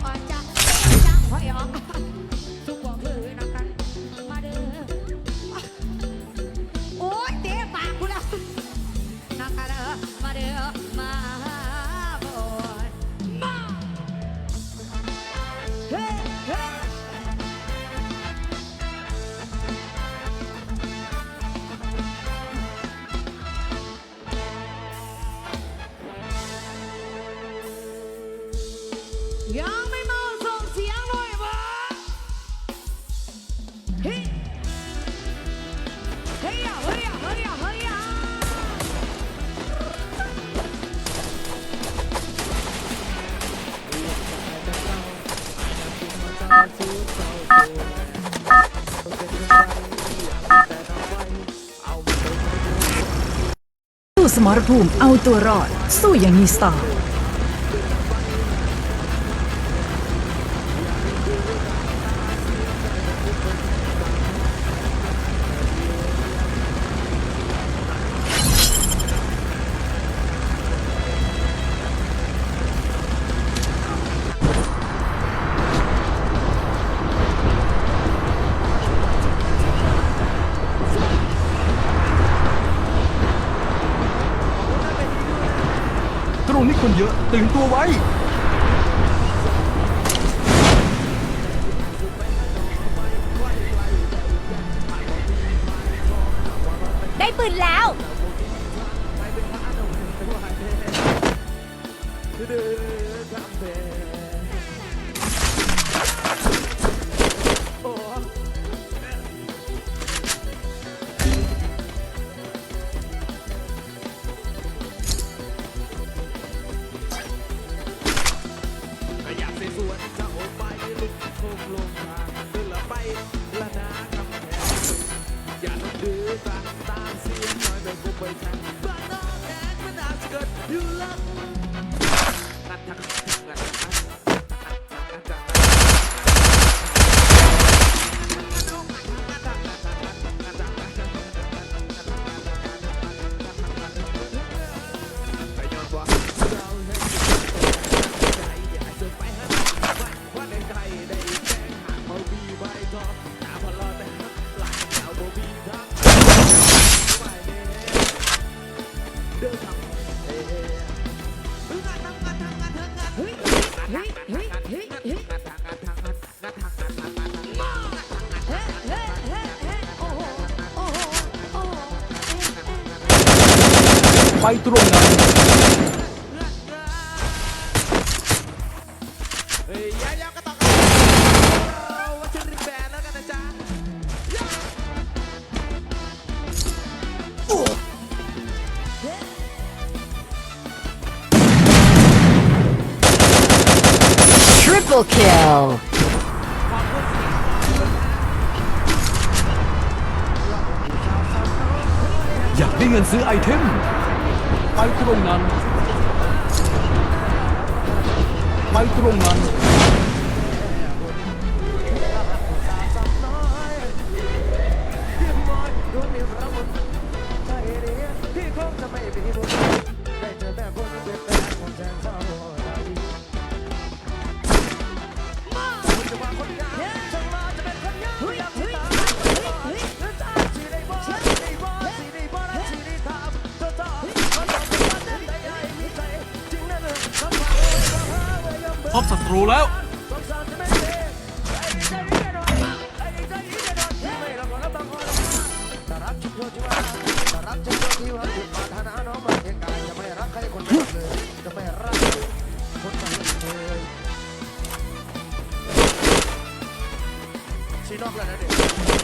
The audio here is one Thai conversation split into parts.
玩家玩家我 สู้สมรภูมิเอาตัวรอด สู้อย่างนี้สตาร์ ตื่นตัวไว้ ได้ปืนแล้ว Today, I'm Good, you love me. ไปตรงไหนทริปเปิลคิอยากได้เงินซื้อไอเทม 마이크로만. 마이크로만. รูแล้ว ชีนอกแล้วนะเด็ก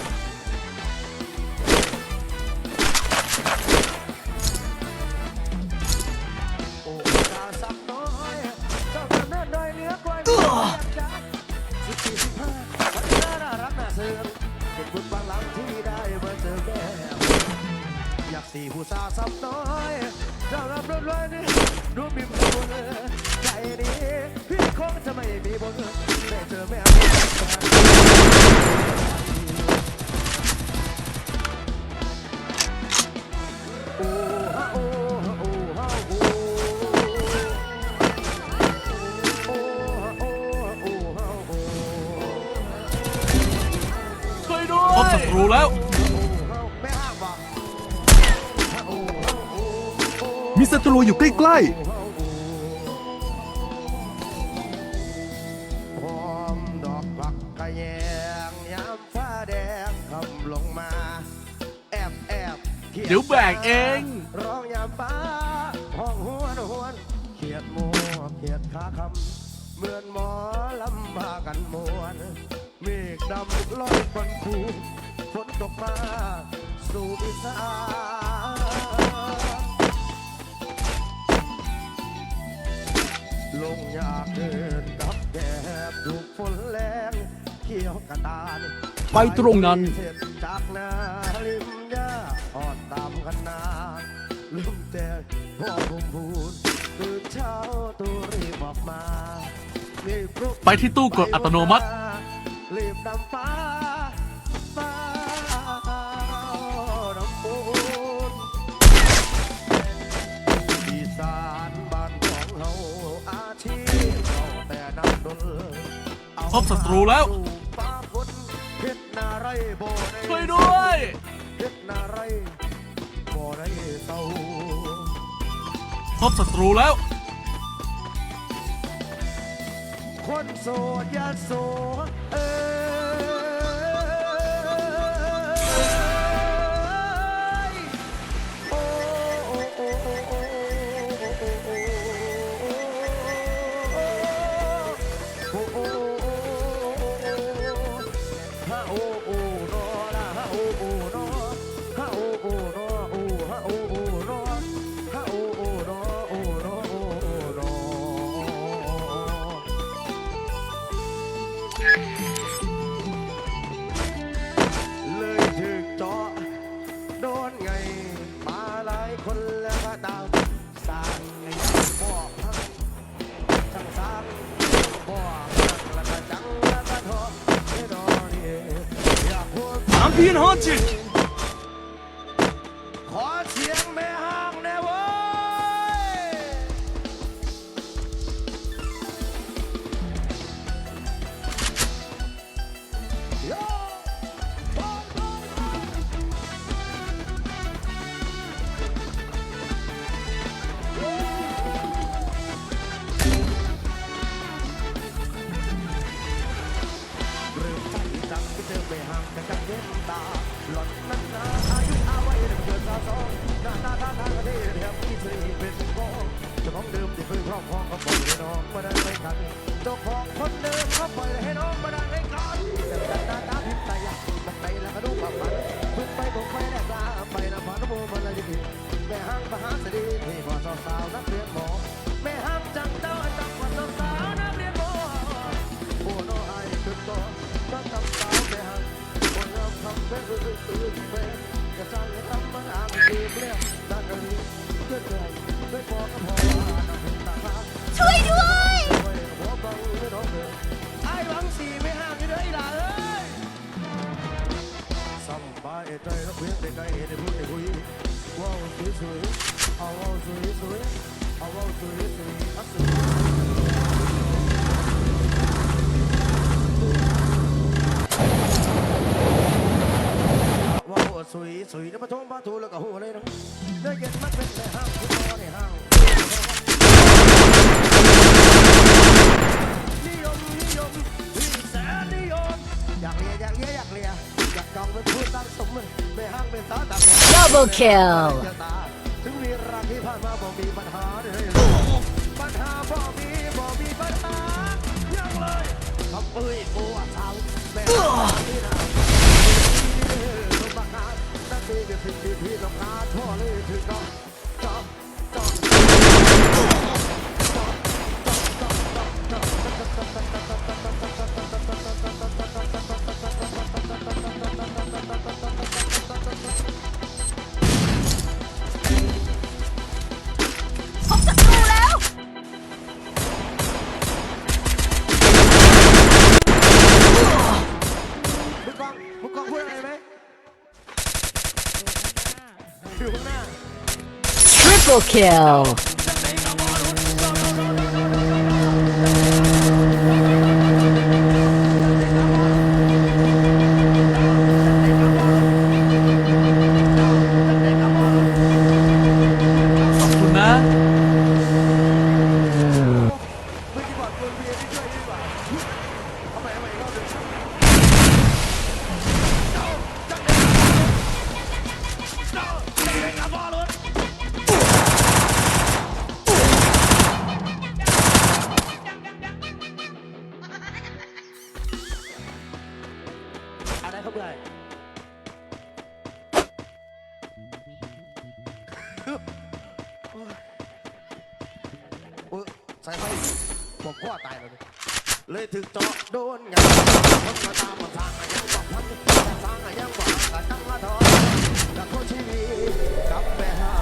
ผู้สาวสับน้อยจะรับรถไว้นี่ดูมีบุญใจนี้พี่คงจะไม่มีบุญแต่เธอไม่เอาโอ้ฮะโอ้ฮะโอ้ฮะโอ้โอ้ฮะโอ้ฮะโอ้ฮะโอ้ช่วยด้วย พบศัตรูแล้ว มีศัตรูอยู่ใกล้หอมดอกผักกะแยงยามฟ้าแดงคำลงมา แอบแอบๆเดี๋ยวแบกเอง ร้องยามฟ้าห้องหวนหวนเขียดมัวเขียดขาคำเหมือนหมอลำพากันมวนเมฆดำลอยบนภูฝนตกมา สู่อีสาน อยากเดินกับแกบดูฝนแรงเขียวกระตานไปตรงนั้นเสร็จจากนาลิมยาออดตามกันนาลืมแต่พ่อผมพูดตื่นเช้าตัวรีบออกมารีบลุกไปที่ตู้กดอัตโนมัติ รีบนำฟ้าฟ้า พบศัตรูแล้ว ช่วยด้วยพบศัตรูแล้ว คนโสดยาโสเอ ฮาโอโอโนละฮาโอโอโนฮาโอโอโน being haunted! สาวนักเรียนหมอแม่ห้างจังเจ้าจังพอสาวสาวนักเรียนหมอโอ้น้อไอ้ขึ้นก่อนก็จำสาวแม่ห้างคนเราทำเป็นอื่นอื่นเป็นกระสังทำมันอ่างดีเปลี่ยนนั่นก็ดีเกิดใจไม่พอก็พอว่าน้ำตาลาช่วยด้วยไอ้หวังสีไม่ห่ Double kill อยู่ข้างหน้า Triple kill ใส่ไฟผมก็ตายเลยเลยถึงเจาะโดนงานคนมาตามมาทางอะยังบอกพันแต่ทางอะยังบอกกันตั้งมาทอนแล้วก็ชีวิตกลับไปหา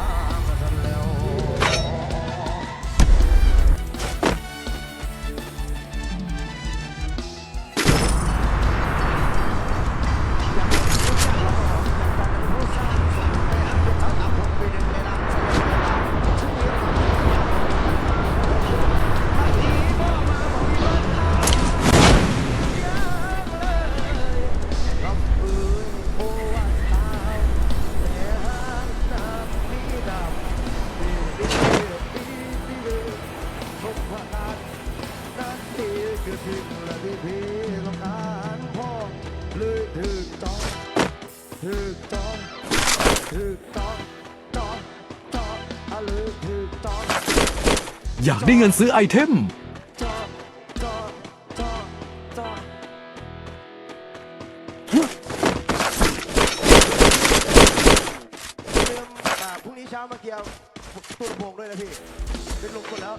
ต้องถึงต้องถึงต้องต้องต้องอะเลยถึงต้องอยากได้เงินซื้อไอเทม ต้องต้องต้องต้องเริ่มอ่าพรุ่งนี้เช้ามาเกี่ยวตุ้นโป่งด้วยนะพี่เป็นลงคนแล้ว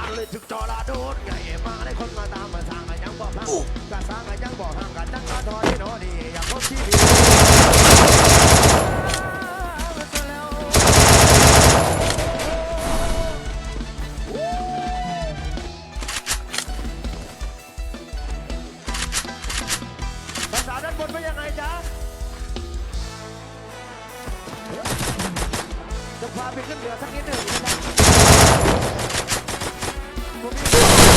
อันเลยถึกจอราโดนไงมาได้คนมาตามมาทา บอกงกะสร้างกะจังบอกทางกะจังกะถอยหนอดีอยากพบชีวิตภาษาด้านบนเป็นยังไงจ๊ะจะพาไปขึ้นเรือสักนิดหนึ่งนะครับ